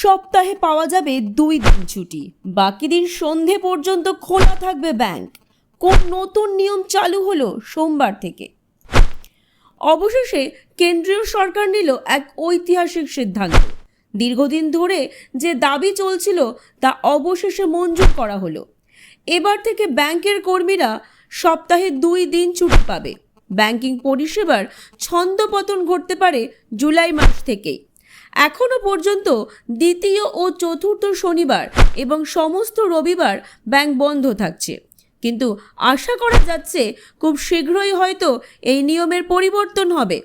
সপ্তাহে পাওয়া যাবে দুই দিন ছুটি। বাকি দিন সন্ধে পর্যন্ত খোলা থাকবে ব্যাংক। কোন নতুন নিয়ম চালু হলো সোমবার থেকে। অবশেষে কেন্দ্রীয় সরকার নিল এক ঐতিহাসিক সিদ্ধান্ত। দীর্ঘদিন ধরে যে দাবি চলছিল তা অবশেষে মঞ্জুর করা হলো। এবার থেকে ব্যাংকের কর্মীরা সপ্তাহে দুই দিন ছুটি পাবে। ব্যাংকিং পরিষেবার ছন্দপতন ঘটতে পারে জুলাই মাস থেকেই। এখনও পর্যন্ত দ্বিতীয় ও চতুর্থ শনিবার এবং সমস্ত রবিবার ব্যাংক বন্ধ থাকছে। কিন্তু আশা করা যাচ্ছে খুব শীঘ্রই হয়তো এই নিয়মের পরিবর্তন হবে।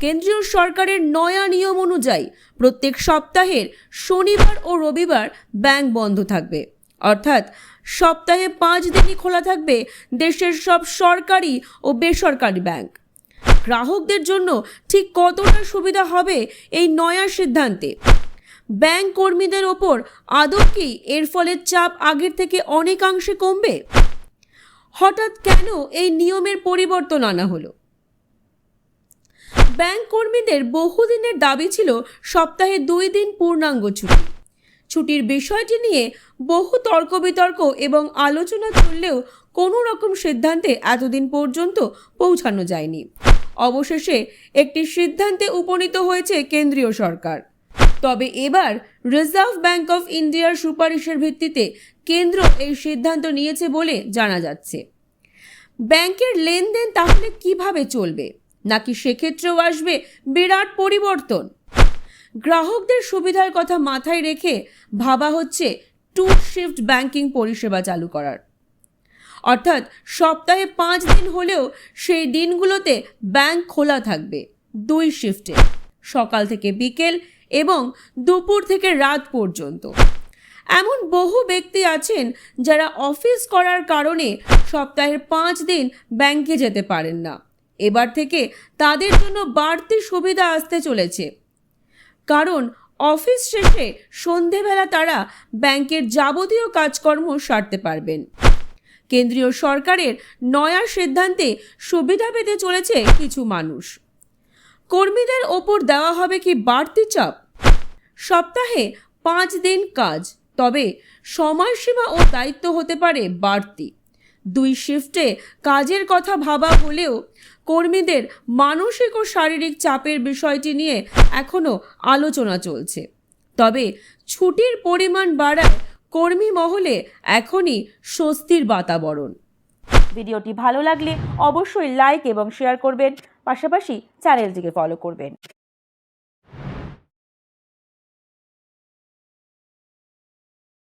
কেন্দ্রীয় সরকারের নয়া নিয়ম অনুযায়ী প্রত্যেক সপ্তাহের শনিবার ও রবিবার ব্যাংক বন্ধ থাকবে। অর্থাৎ সপ্তাহে পাঁচ দিনই খোলা থাকবে দেশের সব সরকারি ও বেসরকারি ব্যাংক। গ্রাহকদের জন্য ঠিক কতটা সুবিধা হবে এই নয়া সিদ্ধান্তে? ব্যাংক কর্মীদের ওপর আদৌ কি এর ফলে চাপ আগের থেকে অনেকাংশে কমবে? হঠাৎ কেন এই নিয়মের পরিবর্তন আনা হলো? ব্যাংক কর্মীদের বহুদিনের দাবি ছিল সপ্তাহে দুই দিন পূর্ণাঙ্গ ছুটি। ছুটির বিষয়টি নিয়ে বহু তর্ক বিতর্ক এবং আলোচনা চললেও কোনো রকম সিদ্ধান্তে এতদিন পর্যন্ত পৌঁছানো যায়নি। অবশেষে একটি সিদ্ধান্তে উপনীত হয়েছে কেন্দ্রীয় সরকার। তবে এবার রিজার্ভ ব্যাংক অফ ইন্ডিয়ার সুপারিশের ভিত্তিতে কেন্দ্র এই সিদ্ধান্ত নিয়েছে বলে জানা যাচ্ছে। ব্যাংকের লেনদেন তাহলে কীভাবে চলবে? নাকি সেক্ষেত্রেও আসবে বিরাট পরিবর্তন? গ্রাহকদের সুবিধার কথা মাথায় রেখে ভাবা হচ্ছে টু শিফট ব্যাংকিং পরিষেবা চালু করার। অর্থাৎ সপ্তাহে পাঁচ দিন হলেও সেই দিনগুলোতে ব্যাংক খোলা থাকবে দুই শিফটে সকাল থেকে বিকেল এবং দুপুর থেকে রাত পর্যন্ত। এমন বহু ব্যক্তি আছেন যারা অফিস করার কারণে সপ্তাহের পাঁচ দিন ব্যাংকে যেতে পারেন না। এবার থেকে তাদের জন্য বাড়তি সুবিধা আসতে চলেছে। কারণ অফিস শেষে সন্ধেবেলা তারা ব্যাংকের যাবতীয় কাজকর্ম সারতে পারবেন। কেন্দ্রীয় সরকারের নয়া সিদ্ধান্তে সুবিধা পেতে চলেছে কিছু মানুষ। কর্মীদের ওপর দেওয়া হবে কি বাড়তি চাপ? সপ্তাহে পাঁচ দিন কাজ, তবে সময়সীমা ও দায়িত্ব হতে পারে বাড়তি। দুই শিফটে কাজের কথা ভাবা হলেও কর্মীদের মানসিক ও শারীরিক চাপের বিষয়টি নিয়ে এখনও আলোচনা চলছে। তবে ছুটির পরিমাণ বাড়ায় কর্মী মহলে এখনই স্বস্তির বাতাবরণ। ভিডিওটি ভালো লাগলে অবশ্যই লাইক এবং শেয়ার করবেন। পাশাপাশি চ্যানেলটিকে ফলো করবেন।